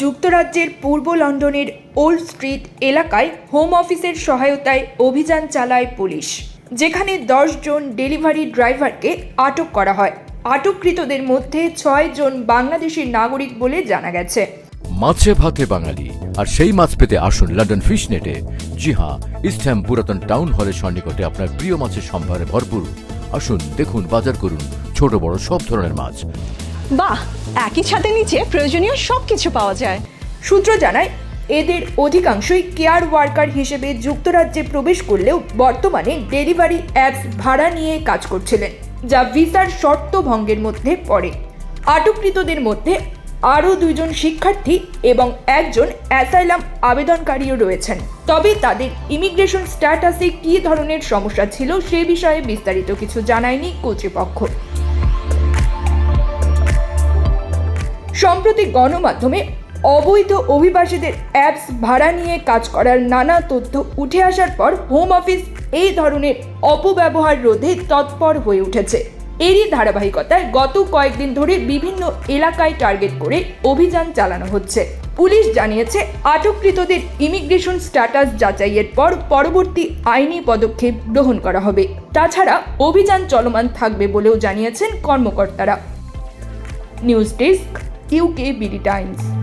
যুক্তরাজ্যের পূর্ব লন্ডনের old street এলাকায় হোম অফিসের সহায়তায় অভিযান চালায় পুলিশ, যেখানে জন ডেলিভারি ড্রাইভারকে আটক করা হয়। আটককৃতদের মধ্যে ছয় জন বাংলাদেশের নাগরিক বলে জানা গেছে। মাছে ভাতে বাঙালি, আর সেই মাছ পেতে আসুন লন্ডন ফিশ নেটে জি হ্যাঁ ইস্টহ্যাম পুরাতন টাউন হলের সন্নিকটে আপনার প্রিয় মাছের সম্ভারে ভরপুর। আসুন, দেখুন, বাজার করুন ছোট বড় সব ধরনের মাছ। বাহ, একই ছাদের নিচে প্রয়োজনীয় সবকিছু পাওয়া যায়। সূত্র জানায়, এদের অধিকাংশই কেয়ার ওয়ার্কার হিসেবে যুক্তরাজ্যে প্রবেশ করলেও বর্তমানে ডেলিভারি অ্যাপস ভাড়া নিয়ে কাজ করছিলেন, যা ভিসার শর্ত ভঙ্গের মধ্যে পড়ে। আটককৃতদের মধ্যে আরও দুইজন শিক্ষার্থী এবং একজন অ্যাসাইলাম আবেদনকারীও রয়েছেন। তবে তাদের ইমিগ্রেশন স্ট্যাটাসে কী ধরনের সমস্যা ছিল সে বিষয়ে বিস্তারিত কিছু জানায়নি কর্তৃপক্ষ। সম্প্রতি গণমাধ্যমে অবৈধ অভিবাসীদের অ্যাপস ভাড়া নিয়ে কাজ করার নানা তথ্য উঠে আসার পর হোম অফিস এই ধরনের অপব্যবহার রোধে তৎপর হয়ে উঠেছে। এরই ধারাবাহিকতায় গত কয়েকদিন ধরে বিভিন্ন এলাকায় টার্গেট করে অভিযান চালানো হচ্ছে। পুলিশ জানিয়েছে, আটককৃতদের ইমিগ্রেশন স্ট্যাটাস যাচাইয়ের পর পরবর্তী আইনি পদক্ষেপ গ্রহণ করা হবে। তাছাড়া অভিযান চলমান থাকবে বলেও জানিয়েছেন কর্মকর্তারা। News desk you keep times.